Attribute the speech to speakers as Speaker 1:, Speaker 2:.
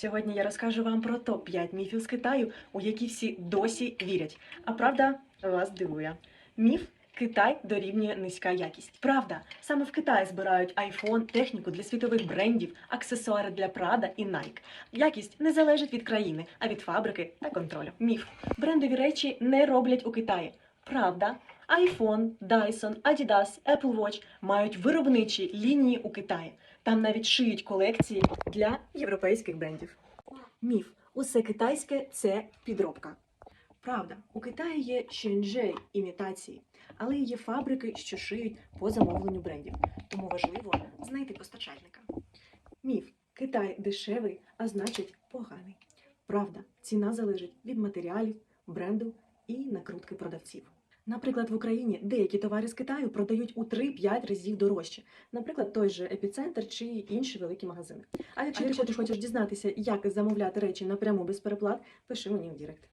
Speaker 1: Сьогодні я розкажу вам про топ-5 міфів з Китаю, у які всі досі вірять. А правда вас дивує. Міф Китай дорівнює низька якість. Правда, саме в Китаї збирають iPhone, техніку для світових брендів, аксесуари для Prada і Nike. Якість не залежить від країни, а від фабрики та контролю. Міф брендові речі не роблять у Китаї. Правда, iPhone, Dyson, Adidas, Apple Watch мають виробничі лінії у Китаї. Там навіть шиють колекції для європейських брендів. Міф усе китайське це підробка. Правда, у Китаї є Шенджей імітації, але є фабрики, що шиють по замовленню брендів. Тому важливо знайти постачальника. Міф Китай дешевий, а значить поганий. Правда, ціна залежить від матеріалів, бренду і накрутки продавців. Наприклад, в Україні деякі товари з Китаю продають у 3-5 разів дорожче, наприклад, той же епіцентр чи інші великі магазини. А якщо ти хочеш дізнатися, як замовляти речі напряму без переплат, пиши мені в Дірект.